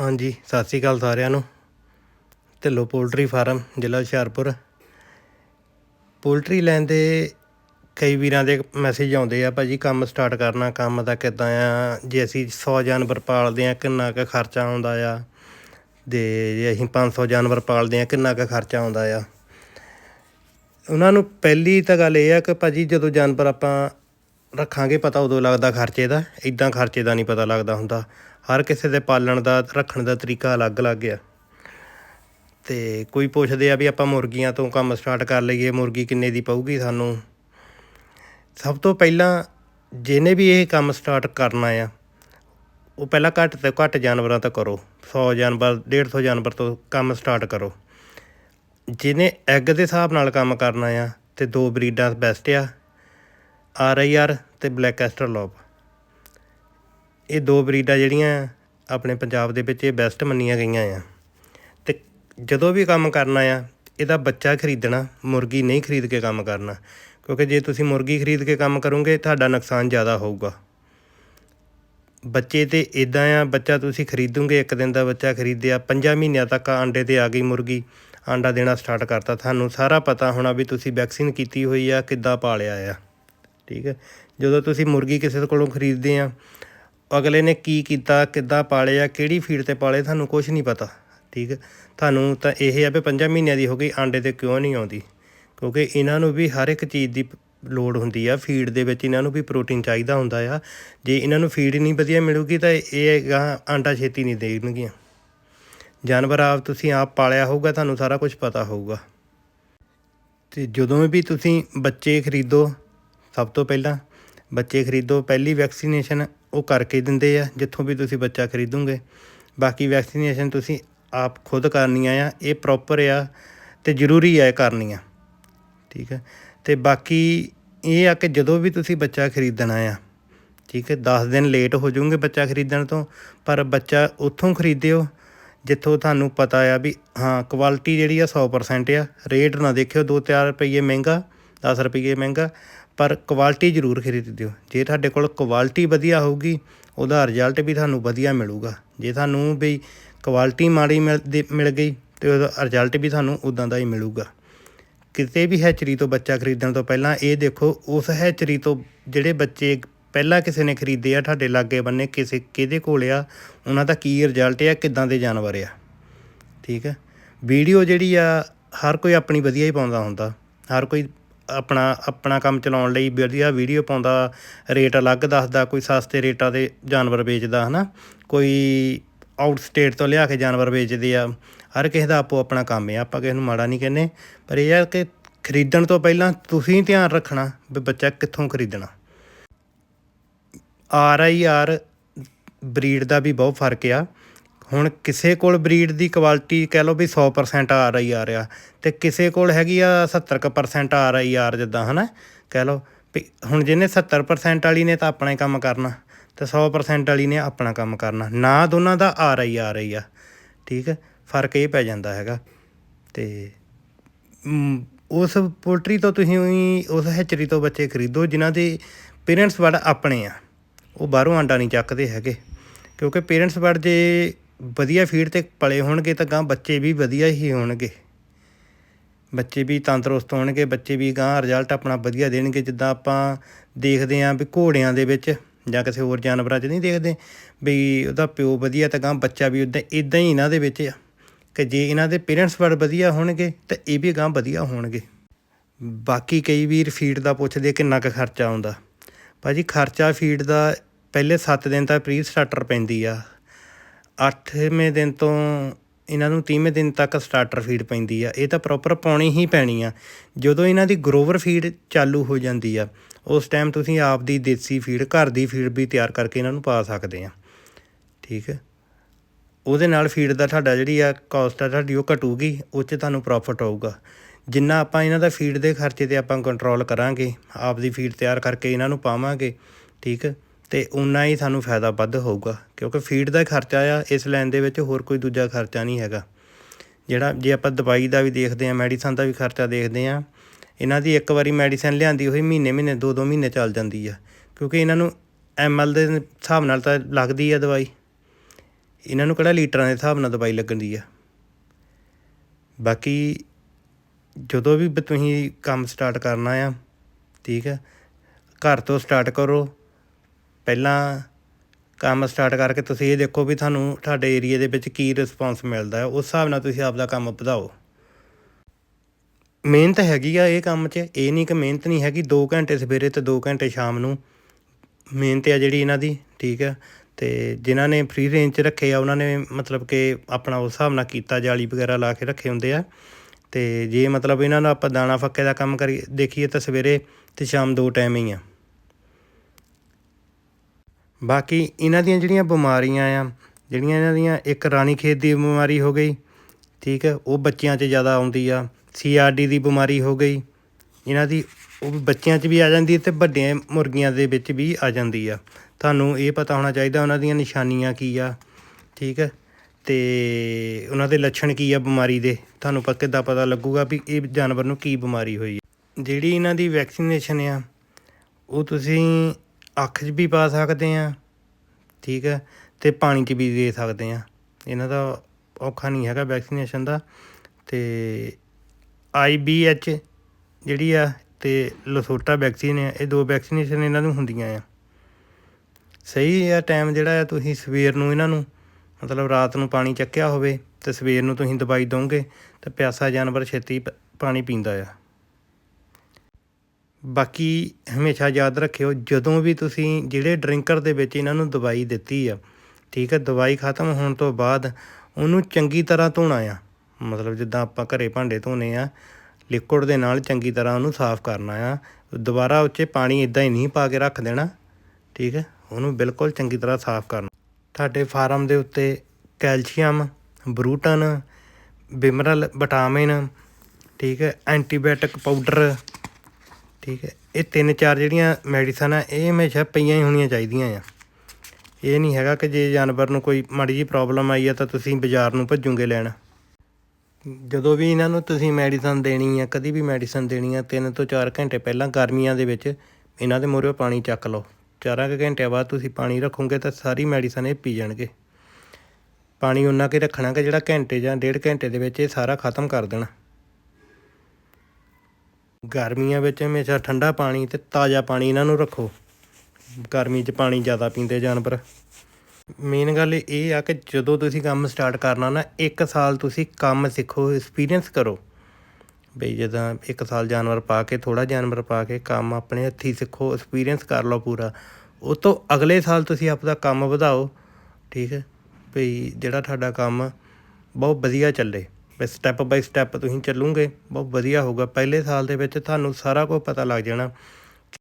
ਹਾਂਜੀ, ਸਤਿ ਸ਼੍ਰੀ ਅਕਾਲ ਸਾਰਿਆਂ ਨੂੰ। ਢਿੱਲੋਂ ਪੋਲਟਰੀ ਫਾਰਮ, ਜ਼ਿਲ੍ਹਾ ਹੁਸ਼ਿਆਰਪੁਰ। ਪੋਲਟਰੀ ਲੈਣ ਦੇ ਕਈ ਵੀਰਾਂ ਦੇ ਮੈਸੇਜ ਆਉਂਦੇ ਆ, ਭਾਜੀ ਕੰਮ ਸਟਾਰਟ ਕਰਨਾ, ਕੰਮ ਦਾ ਕਿੱਦਾਂ ਆ, ਜੇ ਅਸੀਂ 100 ਜਾਨਵਰ ਪਾਲਦੇ ਆ, ਕਿੰਨਾ ਕੁ ਖਰਚਾ ਆਉਂਦਾ ਆ। ਤੇ ਜੇ ਅਸੀਂ 500 ਜਾਨਵਰ ਪਾਲਦੇ ਆ, ਕਿੰਨਾ ਕੁ ਖਰਚਾ ਆਉਂਦਾ ਆ। ਉਹਨਾਂ ਨੂੰ ਪਹਿਲੀ ਤਾਂ ਗੱਲ ਇਹ ਆ ਕਿ ਭਾਜੀ ਜਦੋਂ ਜਾਨਵਰ ਆਪਾਂ ਰੱਖਾਂਗੇ, ਪਤਾ ਉਦੋਂ ਲੱਗਦਾ ਖਰਚੇ ਦਾ ਇਦਾਂ ਖਰਚੇ ਦਾ ਨਹੀਂ ਪਤਾ ਲੱਗਦਾ ਹੁੰਦਾ। ਹਰ ਕਿਸੇ ਦੇ ਪਾਲਣ ਦਾ, ਰੱਖਣ ਦਾ ਤਰੀਕਾ ਅਲੱਗ-ਅਲੱਗ ਆ। ਤੇ ਕੋਈ ਪੁੱਛਦੇ ਆ ਵੀ ਆਪਾਂ ਮੁਰਗੀਆਂ ਤੋਂ ਕੰਮ ਸਟਾਰਟ ਕਰ ਲਈਏ, ਮੁਰਗੀ ਕਿੰਨੇ ਦੀ ਪਊਗੀ ਸਾਨੂੰ? ਸਭ ਤੋਂ ਪਹਿਲਾਂ ਜਿਹਨੇ ਵੀ ਇਹ ਕੰਮ ਸਟਾਰਟ ਕਰਨਾ ਆ, ਉਹ ਪਹਿਲਾਂ ਘੱਟ ਤੋਂ ਘੱਟ ਜਾਨਵਰਾਂ ਤੋਂ ਕਰੋ। 100 ਜਾਨਵਰ 150 ਜਾਨਵਰ ਤੋਂ ਕੰਮ ਸਟਾਰਟ ਕਰੋ। ਜਿਹਨੇ ਐਗ ਦੇ ਹਿਸਾਬ ਨਾਲ ਕੰਮ ਕਰਨਾ ਆ, ਤੇ ਦੋ ਬਰੀਡਾਂ ਬੈਸਟ ਆ ਆਰ ਆਈ ਆਰ ਤੇ ਬਲੈਕ ਐਸਟਰਲੋਪ ਇਹ ਦੋ ਬਰੀਡਾਂ ਜਿਹੜੀਆਂ ਆਪਣੇ ਪੰਜਾਬ ਦੇ ਵਿੱਚ ਇਹ ਬੈਸਟ ਮੰਨੀਆਂ ਗਈਆਂ ਆ। ਤੇ ਜਦੋਂ ਵੀ ਕੰਮ ਕਰਨਾ ਆ, ਇਹਦਾ ਬੱਚਾ ਖਰੀਦਣਾ, ਮੁਰਗੀ ਨਹੀਂ ਖਰੀਦ ਕੇ ਕੰਮ ਕਰਨਾ। ਕਿਉਂਕਿ ਜੇ ਤੁਸੀਂ ਮੁਰਗੀ ਖਰੀਦ ਕੇ ਕੰਮ ਕਰੋਗੇ, ਤੁਹਾਡਾ ਨੁਕਸਾਨ ਜ਼ਿਆਦਾ ਹੋਊਗਾ। ਬੱਚੇ ਤੇ ਇਦਾਂ ਆ, ਬੱਚਾ ਤੁਸੀਂ ਖਰੀਦੋਗੇ, ਇੱਕ ਦਿਨ ਦਾ ਬੱਚਾ ਖਰੀਦਿਆ, ਪੰਜਾਂ ਮਹੀਨਿਆਂ ਤੱਕ ਆਂਡੇ ਤੇ ਆ ਗਈ ਮੁਰਗੀ, ਆਂਡਾ ਦੇਣਾ ਸਟਾਰਟ ਕਰਤਾ। ਤੁਹਾਨੂੰ ਸਾਰਾ ਪਤਾ ਹੋਣਾ ਵੀ ਤੁਸੀਂ ਵੈਕਸੀਨ ਕੀਤੀ ਹੋਈ ਆ, ਕਿੱਦਾਂ ਪਾਲਿਆ ਆ। ਠੀਕ ਹੈ? ਜਦੋਂ ਤੁਸੀਂ ਮੁਰਗੀ ਕਿਸੇ ਕੋਲੋਂ ਖਰੀਦਦੇ ਆ ਅਗਲੇ ਨੇ ਕੀ ਕੀਤਾ, ਕਿੱਦਾਂ ਪਾਲੇ ਆ, ਕਿਹੜੀ ਫੀਡ ਤੇ ਪਾਲੇ ਤੁਹਾਨੂੰ ਕੁਝ ਨਹੀਂ ਪਤਾ, ਠੀਕ? ਤੁਹਾਨੂੰ ਤਾਂ ਇਹ ਆ ਵੀ ਪੰਜਾਂ ਮਹੀਨਿਆਂ ਦੀ ਹੋ ਗਈ, ਆਂਡੇ ਤੇ ਕਿਉਂ ਨਹੀਂ ਆਉਂਦੀ? ਕਿਉਂਕਿ ਇਹਨਾਂ ਨੂੰ ਵੀ ਹਰ ਇੱਕ ਚੀਜ਼ ਦੀ ਲੋੜ ਹੁੰਦੀ ਆ ਫੀਡ ਦੇ ਵਿੱਚ ਇਹਨਾਂ ਨੂੰ ਵੀ ਪ੍ਰੋਟੀਨ ਚਾਹੀਦਾ ਹੁੰਦਾ ਆ। ਜੇ ਇਹਨਾਂ ਨੂੰ ਫੀਡ ਨਹੀਂ ਵਧੀਆ ਮਿਲੂਗੀ ਤਾਂ ਇਹ ਗਾਂ ਆਂਡਾ ਛੇਤੀ ਨਹੀਂ ਦੇਣਗੀਆਂ। ਜਾਨਵਰ ਆਪ ਤੁਸੀਂ ਆਪ ਪਾਲਿਆ ਹੋਊਗਾ, ਤੁਹਾਨੂੰ ਸਾਰਾ ਕੁਝ ਪਤਾ ਹੋਊਗਾ। ਤੇ ਜਦੋਂ ਵੀ ਤੁਸੀਂ ਬੱਚੇ ਖਰੀਦੋ, ਸਭ ਤੋਂ ਪਹਿਲਾਂ ਬੱਚੇ ਖਰੀਦੋ, ਪਹਿਲੀ ਵੈਕਸੀਨੇਸ਼ਨ ਉਹ ਕਰਕੇ ਦਿੰਦੇ ਆ, ਜਿੱਥੋਂ ਵੀ ਤੁਸੀਂ ਬੱਚਾ ਖਰੀਦੋਗੇ। ਬਾਕੀ ਵੈਕਸੀਨੇਸ਼ਨ ਤੁਸੀਂ ਆਪ ਖੁਦ ਕਰਨੀਆਂ ਆ, ਇਹ ਪ੍ਰੋਪਰ ਆ ਤੇ ਜ਼ਰੂਰੀ ਆ ਕਰਨੀਆਂ। ਠੀਕ ਹੈ ਤੇ ਬਾਕੀ ਇਹ ਆ ਕਿ ਜਦੋਂ ਵੀ ਤੁਸੀਂ ਬੱਚਾ ਖਰੀਦਣਾ ਆ, ਠੀਕ ਹੈ 10 ਦਿਨ ਲੇਟ ਹੋ ਜਾਓਗੇ ਬੱਚਾ ਖਰੀਦਣ ਤੋਂ, ਪਰ ਬੱਚਾ ਉੱਥੋਂ ਖਰੀਦਿਓ, ਜਿੱਥੋਂ ਤੁਹਾਨੂੰ ਪਤਾ ਆ ਵੀ ਹਾਂ ਕੁਆਲਿਟੀ ਜਿਹੜੀ ਆ 100% ਆ। ਰੇਟ ਨਾ ਦੇਖਿਓ 2-4 ਰੁਪਏ ਮਹਿੰਗਾ 10 ਰੁਪਏ ਮਹਿੰਗਾ ਪਰ ਕੁਆਲਿਟੀ ਜ਼ਰੂਰ ਖਰੀਦਿਓ ਜੇ ਤੁਹਾਡੇ ਕੋਲ ਕੁਆਲਿਟੀ ਵਧੀਆ ਹੋਊਗੀ, ਉਹਦਾ ਰਿਜ਼ਲਟ ਵੀ ਤੁਹਾਨੂੰ ਵਧੀਆ ਮਿਲੂਗਾ। ਜੇ ਤੁਹਾਨੂੰ ਵੀ ਕੁਆਲਿਟੀ ਮਾੜੀ ਮਿਲ ਦੀ- ਮਿਲ ਗਈ, ਤੇ ਉਹਦਾ ਰਿਜ਼ਲਟ ਵੀ ਤੁਹਾਨੂੰ ਉਦਾਂ ਦਾ ਹੀ ਮਿਲੂਗਾ। ਕਿਤੇ ਵੀ ਹੈਚਰੀ ਤੋਂ ਬੱਚਾ ਖਰੀਦਣ ਤੋਂ ਪਹਿਲਾਂ ਇਹ ਦੇਖੋ, ਉਸ ਹੈਚਰੀ ਤੋਂ ਜਿਹੜੇ ਬੱਚੇ ਪਹਿਲਾਂ ਕਿਸੇ ਨੇ ਖਰੀਦੇ ਆ, ਤੁਹਾਡੇ ਲਾਗੇ ਬੰਨੇ ਕਿਸੇ, ਕਿਹਦੇ ਕੋਲ ਆ, ਉਹਨਾਂ ਦਾ ਕੀ ਰਿਜ਼ਲਟ ਆ, ਕਿੱਦਾਂ ਦੇ ਜਾਨਵਰ ਆ। ਠੀਕ ਹੈ ਵੀਡੀਓ ਜਿਹੜੀ ਆ, ਹਰ ਕੋਈ ਆਪਣੀ ਵਧੀਆ ਹੀ ਪਾਉਂਦਾ ਹੁੰਦਾ। ਹਰ ਕੋਈ ਆਪਣਾ ਆਪਣਾ ਕੰਮ ਚਲਾਉਣ ਲਈ ਵਧੀਆ ਵੀਡੀਓ ਪਾਉਂਦਾ ਰੇਟ ਅਲੱਗ ਦੱਸਦਾ, ਕੋਈ ਸਸਤੇ ਰੇਟਾਂ ਦੇ ਜਾਨਵਰ ਵੇਚਦਾ, ਹਨਾ? ਕੋਈ ਆਊਟ ਸਟੇਟ ਤੋਂ ਲਿਆ ਕੇ ਜਾਨਵਰ ਵੇਚਦੇ ਆ, ਹਰ ਕਿਸੇ ਦਾ ਆਪੋ ਆਪਣਾ ਕੰਮ ਆ, ਆਪਾਂ ਕਿਸੇ ਨੂੰ ਮਾੜਾ ਨਹੀਂ ਕਹਿੰਦੇ, ਪਰ ਇਹ ਆ ਕਿ ਖਰੀਦਣ ਤੋਂ ਪਹਿਲਾਂ ਤੁਸੀਂ ਧਿਆਨ ਰੱਖਣਾ ਵੀ ਬੱਚਾ ਕਿੱਥੋਂ ਖਰੀਦਣਾ। ਆਰ ਆਈ ਆਰ ਬਰੀਡ ਦਾ ਵੀ ਬਹੁਤ ਫ਼ਰਕ ਆ। ਹੁਣ ਕਿਸੇ ਕੋਲ ਬਰੀਡ ਦੀ ਕੁਆਲਿਟੀ ਕਹਿ ਲਓ ਵੀ 100% ਆ ਰਹੀ ਆ ਰਿਹਾ ਤੇ ਕਿਸੇ ਕੋਲ ਹੈਗੀ ਆ 70% ਆ ਰਹੀ ਆਰ ਜਿੱਦਾਂ, ਹਨਾ? ਕਹਿ ਲਓ ਵੀ ਹੁਣ ਜਿਹਨੇ 70% ਵਾਲੀ ਨੇ ਤਾਂ ਆਪਣਾ ਹੀ ਕੰਮ ਕਰਨਾ ਤੇ 100% ਵਾਲੀ ਨੇ ਆਪਣਾ ਕੰਮ ਕਰਨਾ, ਨਾ ਦੋਨਾਂ ਦਾ ਆ ਰਹੀ ਆ ਰਹੀ ਆ, ਠੀਕ ਹੈ? ਫ਼ਰਕ ਇਹ ਪੈ ਜਾਂਦਾ ਹੈਗਾ ਤੇ ਉਸ ਪੋਲਟਰੀ ਤੋਂ ਤੁਸੀਂ ਉਸ ਹੈਚਰੀ ਤੋਂ ਬੱਚੇ ਖਰੀਦੋ ਜਿਨ੍ਹਾਂ ਦੇ ਪੇਰੈਂਟਸ ਬੜ ਆਪਣੇ ਆ, ਉਹ ਬਾਹਰੋਂ ਆਂਡਾ ਨਹੀਂ ਚੱਕਦੇ ਹੈਗੇ ਕਿਉਂਕਿ ਪੇਰੈਂਟਸ ਬੜ ਜੇ ਵਧੀਆ ਫੀਡ ਤੇ ਪਲੇ ਹੋਣਗੇ ਤਾਂ ਗਾਂ ਬੱਚੇ ਵੀ ਵਧੀਆ ਹੀ ਹੋਣਗੇ। ਬੱਚੇ ਵੀ ਤੰਦਰੁਸਤ ਹੋਣਗੇ, ਬੱਚੇ ਵੀ ਗਾਂ ਰਿਜ਼ਲਟ ਆਪਣਾ ਵਧੀਆ ਦੇਣਗੇ। ਜਿੱਦਾਂ ਆਪਾਂ ਦੇਖਦੇ ਆਂ ਵੀ ਘੋੜਿਆਂ ਦੇ ਵਿੱਚ ਜਾਂ ਕਿਸੇ ਹੋਰ ਜਾਨਵਰਾਂ 'ਚ ਨਹੀਂ ਦੇਖਦੇ ਵੀ ਉਹਦਾ ਪਿਓ ਵਧੀਆ ਤਾਂ ਗਾਂ ਬੱਚਾ ਵੀ ਉਦਾਂ ਇਦਾਂ ਹੀ ਇਹਨਾਂ ਦੇ ਵਿੱਚ ਆ ਕਿ ਜੇ ਇਹਨਾਂ ਦੇ ਪੇਰੈਂਟਸ ਬੜ ਵਧੀਆ ਹੋਣਗੇ ਤਾਂ ਇਹ ਵੀ ਗਾਂ ਵਧੀਆ ਹੋਣਗੇ। ਬਾਕੀ ਕਈ ਵੀਰ ਫੀਡ ਦਾ ਪੁੱਛਦੇ ਕਿੰਨਾ ਕੁ ਖਰਚਾ ਆਉਂਦਾ। ਭਾਜੀ ਖਰਚਾ ਫੀਡ ਦਾ ਪਹਿਲੇ 7 ਦਿਨ ਤਾਂ ਪ੍ਰੀ ਸਟਾਰਟਰ ਪੈਂਦੀ ਆ। ਅੱਠਵੇਂ ਦਿਨ ਤੋਂ ਇਹਨਾਂ ਨੂੰ 30ਵੇਂ ਦਿਨ ਤੱਕ ਸਟਾਰਟਰ ਫੀਡ ਪੈਂਦੀ ਆ। ਇਹ ਤਾਂ ਪ੍ਰੋਪਰ ਪਾਉਣੀ ਹੀ ਪੈਣੀ ਆ। ਜਦੋਂ ਇਹਨਾਂ ਦੀ ਗਰੋਵਰ ਫੀਡ ਚਾਲੂ ਹੋ ਜਾਂਦੀ ਆ, ਉਸ ਟਾਈਮ ਤੁਸੀਂ ਆਪ ਦੀ ਦੇਸੀ ਫੀਡ ਘਰ ਦੀ ਫੀਡ ਵੀ ਤਿਆਰ ਕਰਕੇ ਇਹਨਾਂ ਨੂੰ ਪਾ ਸਕਦੇ ਆ। ਠੀਕ ਹੈ ਉਹਦੇ ਨਾਲ ਫੀਡ ਦਾ ਤੁਹਾਡਾ ਜਿਹੜੀ ਆ ਕਾਸਟ ਆ, ਤੁਹਾਡੀ ਉਹ ਘਟੂਗੀ, ਉਹ 'ਚ ਤੁਹਾਨੂੰ ਪ੍ਰੋਫਿਟ ਆਊਗਾ ਜਿੰਨਾ ਆਪਾਂ ਇਹਨਾਂ ਦਾ ਫੀਡ ਦੇ ਖਰਚੇ ਤੇ ਆਪਾਂ ਕੰਟਰੋਲ ਕਰਾਂਗੇ ਆਪ ਦੀ ਫੀਡ ਤਿਆਰ ਕਰਕੇ ਇਹਨਾਂ ਨੂੰ ਪਾਵਾਂਗੇ, ਠੀਕ ਤੇ ਉਨਾ ਹੀ ਸਾਨੂੰ ਫਾਇਦਾ ਵੱਧ ਹੋਊਗਾ, ਕਿਉਂਕਿ ਫੀਡ ਦਾ ਖਰਚਾ ਆ, ਇਸ ਲਾਈਨ ਦੇ ਵਿੱਚ ਹੋਰ ਕੋਈ ਦੂਜਾ ਖਰਚਾ ਨਹੀਂ ਹੈਗਾ। ਜਿਹੜਾ ਜੇ ਆਪਾਂ ਦਵਾਈ ਦਾ ਵੀ ਦੇਖਦੇ ਆ ਮੈਡੀਸਨ ਦਾ ਵੀ ਖਰਚਾ ਦੇਖਦੇ ਆ ਇਹਨਾਂ ਦੀ ਇੱਕ ਵਾਰੀ ਮੈਡੀਸਨ ਲਿਆਂਦੀ ਹੋਈ ਮਹੀਨੇ ਮਹੀਨੇ, ਦੋ ਦੋ ਮਹੀਨੇ ਚੱਲ ਜਾਂਦੀ ਆ। ਕਿਉਂਕਿ ਇਹਨਾਂ ਨੂੰ ਐਮਐਲ ਦੇ ਹਿਸਾਬ ਨਾਲ ਤਾਂ ਲੱਗਦੀ ਆ ਦਵਾਈ। ਇਹਨਾਂ ਨੂੰ ਕਿਹੜਾ ਲੀਟਰਾਂ ਦੇ ਹਿਸਾਬ ਨਾਲ ਦਵਾਈ ਲੱਗਣ ਦੀ ਆ। ਬਾਕੀ ਜਦੋਂ ਵੀ ਤੁਸੀਂ ਕੰਮ ਸਟਾਰਟ ਕਰਨਾ ਆ, ਠੀਕ ਆ, ਘਰ ਤੋਂ ਸਟਾਰਟ ਕਰੋ ਪਹਿਲਾਂ ਕੰਮ ਸਟਾਰਟ ਕਰਕੇ ਤੁਸੀਂ ਇਹ ਦੇਖੋ ਵੀ ਤੁਹਾਨੂੰ ਤੁਹਾਡੇ ਏਰੀਆ ਦੇ ਵਿੱਚ ਕੀ ਰਿਸਪਾਂਸ ਮਿਲਦਾ ਹੈ। ਉਸ ਹਿਸਾਬ ਨਾਲ ਤੁਸੀਂ ਆਪਦਾ ਕੰਮ ਵਧਾਓ। ਮਿਹਨਤ ਹੈਗੀ ਆ ਇਹ ਕੰਮ 'ਚ। ਇਹ ਨਹੀਂ ਕਿ ਮਿਹਨਤ ਨਹੀਂ ਹੈਗੀ। 2 ਘੰਟੇ ਸਵੇਰੇ ਤੇ 2 ਘੰਟੇ ਸ਼ਾਮ ਨੂੰ ਮਿਹਨਤ ਆ ਜਿਹੜੀ ਇਹਨਾਂ ਦੀ, ਠੀਕ ਆ। ਤੇ ਜਿਨ੍ਹਾਂ ਨੇ ਫ੍ਰੀ ਰੇਂਜ 'ਚ ਰੱਖੇ ਆ, ਉਹਨਾਂ ਨੇ ਮਤਲਬ ਕਿ ਆਪਣਾ ਉਸ ਹਿਸਾਬ ਨਾਲ ਕੀਤਾ, ਜਾਲੀ ਵਗੈਰਾ ਲਾ ਕੇ ਰੱਖੇ ਹੁੰਦੇ ਆ। ਤੇ ਜੇ ਮਤਲਬ ਇਹਨਾਂ ਨੂੰ ਆਪਾਂ ਦਾਣਾ ਫੱਕੇ ਦਾ ਕੰਮ ਕਰੀ, ਦੇਖੀਏ ਤਾਂ ਸਵੇਰੇ ਤੇ ਸ਼ਾਮ ਦੋ ਟਾਈਮ ਹੀ ਆ। ਬਾਕੀ ਇਹਨਾਂ ਦੀਆਂ ਜਿਹੜੀਆਂ ਬਿਮਾਰੀਆਂ ਆ, ਜਿਹੜੀਆਂ ਇਹਨਾਂ ਦੀਆਂ ਇੱਕ ਰਾਣੀ ਖੇਤ ਦੀ ਬਿਮਾਰੀ ਹੋ ਗਈ, ਠੀਕ ਹੈ, ਉਹ ਬੱਚਿਆਂ 'ਚ ਜ਼ਿਆਦਾ ਆਉਂਦੀ ਆ ਸੀਆਰਡੀ ਦੀ ਬਿਮਾਰੀ ਹੋ ਗਈ, ਇਹਨਾਂ ਦੀ ਉਹ ਬੱਚਿਆਂ 'ਚ ਵੀ ਆ ਜਾਂਦੀ ਹੈ ਤੇ ਵੱਡੀਆਂ ਮੁਰਗੀਆਂ ਦੇ ਵਿੱਚ ਵੀ ਆ ਜਾਂਦੀ ਆ। ਤੁਹਾਨੂੰ ਇਹ ਪਤਾ ਹੋਣਾ ਚਾਹੀਦਾ ਉਹਨਾਂ ਦੀਆਂ ਨਿਸ਼ਾਨੀਆਂ ਕੀ ਆ, ਠੀਕ ਹੈ, ਤੇ ਉਹਨਾਂ ਦੇ ਲੱਛਣ ਕੀ ਆ ਬਿਮਾਰੀ ਦੇ, ਤੁਹਾਨੂੰ ਪੱਕੇ ਦਾ ਪਤਾ ਲੱਗੂਗਾ ਵੀ ਇਹ ਜਾਨਵਰ ਨੂੰ ਕੀ ਬਿਮਾਰੀ ਹੋਈ ਜਿਹੜੀ ਇਹਨਾਂ ਦੀ ਵੈਕਸੀਨੇਸ਼ਨ ਆ, ਉਹ ਤੁਸੀਂ ਅੱਖ 'ਚ ਵੀ ਪਾ ਸਕਦੇ ਆ ਠੀਕ ਹੈ, ਤੇ ਪਾਣੀ 'ਚ ਵੀ ਦੇ ਸਕਦੇ ਆ ਇਹਨਾਂ ਦਾ ਔਖਾ ਨਹੀਂ ਹੈਗਾ ਵੈਕਸੀਨੇਸ਼ਨ ਦਾ, ਤੇ ਆਈਬੀਐਚ ਜਿਹੜੀ ਆ ਤੇ ਲਸੋਟਾ ਵੈਕਸੀਨ ਆ, ਇਹ ਦੋ ਵੈਕਸੀਨੇਸ਼ਨ ਇਹਨਾਂ ਨੂੰ ਹੁੰਦੀਆਂ ਆ। ਸਹੀ ਆ ਟਾਈਮ ਜਿਹੜਾ ਆ, ਤੁਸੀਂ ਸਵੇਰ ਨੂੰ ਇਹਨਾਂ ਨੂੰ, ਮਤਲਬ ਰਾਤ ਨੂੰ ਪਾਣੀ ਚੱਕਿਆ ਹੋਵੇ, ਤੇ ਸਵੇਰ ਨੂੰ ਤੁਸੀਂ ਦਵਾਈ ਦੋਗੇ ਤੇ ਪਿਆਸਾ ਜਾਨਵਰ ਛੇਤੀ ਪ- ਪਾਣੀ ਪੀਂਦਾ ਆ। ਬਾਕੀ ਹਮੇਸ਼ਾ ਯਾਦ ਰੱਖਿਓ, ਜਦੋਂ ਵੀ ਤੁਸੀਂ ਜਿਹੜੇ ਡਰਿੰਕਰ ਦੇ ਵਿੱਚ ਇਹਨਾਂ ਨੂੰ ਦਵਾਈ ਦਿੱਤੀ ਆ, ਠੀਕ ਹੈ ਦਵਾਈ ਖਤਮ ਹੋਣ ਤੋਂ ਬਾਅਦ ਉਹਨੂੰ ਚੰਗੀ ਤਰ੍ਹਾਂ ਧੋਣਾ ਆ। ਮਤਲਬ ਜਿੱਦਾਂ ਆਪਾਂ ਘਰੇ ਭਾਂਡੇ ਧੋਨੇ ਆ, ਲਿਕੁਇਡ ਦੇ ਨਾਲ ਚੰਗੀ ਤਰ੍ਹਾਂ ਉਹਨੂੰ ਸਾਫ਼ ਕਰਨਾ ਆ। ਦੁਬਾਰਾ ਉੱਚੇ ਪਾਣੀ ਇਦਾਂ ਹੀ ਨਹੀਂ ਪਾ ਕੇ ਰੱਖ ਦੇਣਾ, ਠੀਕ ਹੈ ਉਹਨੂੰ ਬਿਲਕੁਲ ਚੰਗੀ ਤਰ੍ਹਾਂ ਸਾਫ਼ ਕਰਨਾ। ਤੁਹਾਡੇ ਫਾਰਮ ਦੇ ਉੱਤੇ ਕੈਲਸ਼ੀਅਮ, ਬਰੂਟਨ, ਬਿਮਰਲ, ਵਿਟਾਮਿਨ, ਠੀਕ ਹੈ ਐਂਟੀਬਾਇਓਟਿਕ ਪਾਊਡਰ ਠੀਕ ਹੈ। ਇਹ ਤਿੰਨ ਚਾਰ ਜਿਹੜੀਆਂ ਮੈਡੀਸਨ ਆ, ਇਹ ਹਮੇਸ਼ਾ ਪਈਆਂ ਹੀ ਹੋਣੀਆਂ ਚਾਹੀਦੀਆਂ ਆ। ਇਹ ਨਹੀਂ ਹੈਗਾ ਕਿ ਜੇ ਜਾਨਵਰ ਨੂੰ ਕੋਈ ਮਾੜੀ ਜੀ ਪ੍ਰੋਬਲਮ ਆਈ ਆ ਤਾਂ ਤੁਸੀਂ ਬਾਜ਼ਾਰ ਨੂੰ ਭੱਜੋਗੇ ਲੈਣ। ਜਦੋਂ ਵੀ ਇਹਨਾਂ ਨੂੰ ਤੁਸੀਂ ਮੈਡੀਸਨ ਦੇਣੀ ਆ, ਕਦੀ ਵੀ ਮੈਡੀਸਨ ਦੇਣੀ ਆ 3 ਤੋਂ 4 ਘੰਟੇ ਪਹਿਲਾਂ ਗਰਮੀਆਂ ਦੇ ਵਿੱਚ ਇਹਨਾਂ ਦੇ ਮੂਹਰੇ ਪਾਣੀ ਚੱਕ ਲਓ। ਚਾਰਾਂ ਕੁ ਘੰਟਿਆਂ ਬਾਅਦ ਤੁਸੀਂ ਪਾਣੀ ਰੱਖੋਗੇ ਤਾਂ ਸਾਰੀ ਮੈਡੀਸਨ ਇਹ ਪੀ ਜਾਣਗੇ। ਪਾਣੀ ਉਹਨਾਂ ਕੇ ਰੱਖਣਾ ਕਿ ਜਿਹੜਾ ਘੰਟੇ ਜਾਂ ਡੇਢ ਘੰਟੇ ਦੇ ਵਿੱਚ ਇਹ ਸਾਰਾ ਖਤਮ ਕਰ ਦੇਣਾ। ਗਰਮੀਆਂ ਵਿੱਚ ਹਮੇਸ਼ਾ ਠੰਡਾ ਪਾਣੀ ਤੇ ਤਾਜ਼ਾ ਪਾਣੀ ਇਹਨਾਂ ਨੂੰ ਰੱਖੋ। ਗਰਮੀ 'ਚ ਪਾਣੀ ਜ਼ਿਆਦਾ ਪੀਂਦੇ ਜਾਨਵਰ। ਮੇਨ ਗੱਲ ਇਹ ਆ ਕਿ ਜਦੋਂ ਤੁਸੀਂ ਕੰਮ ਸਟਾਰਟ ਕਰਨਾ ਨਾ, ਇੱਕ ਸਾਲ ਤੁਸੀਂ ਕੰਮ ਸਿੱਖੋ ਐਕਸਪੀਰੀਅੰਸ ਕਰੋ। ਬਈ ਜਦੋਂ ਇੱਕ ਸਾਲ ਜਾਨਵਰ ਪਾ ਕੇ ਥੋੜਾ ਜਾਨਵਰ ਪਾ ਕੇ ਕੰਮ ਆਪਣੇ ਹੱਥੀ ਸਿੱਖੋ ਐਕਸਪੀਰੀਅੰਸ ਕਰ ਲਓ ਪੂਰਾ। ਉਹ ਤੋਂ ਅਗਲੇ ਸਾਲ ਤੁਸੀਂ ਆਪਦਾ ਕੰਮ ਵਧਾਓ, ਠੀਕ ਹੈ? ਬਈ ਜਿਹੜਾ ਤੁਹਾਡਾ ਕੰਮ ਬਹੁਤ ਵਧੀਆ ਚੱਲੇ। ਬਈ ਸਟੈਪ ਬਾਈ ਸਟੈਪ ਤੁਸੀਂ ਚੱਲੋਗੇ, ਬਹੁਤ ਵਧੀਆ ਹੋਊਗਾ। ਪਹਿਲੇ ਸਾਲ ਦੇ ਵਿੱਚ ਤੁਹਾਨੂੰ ਸਾਰਾ ਕੁਝ ਪਤਾ ਲੱਗ ਜਾਣਾ।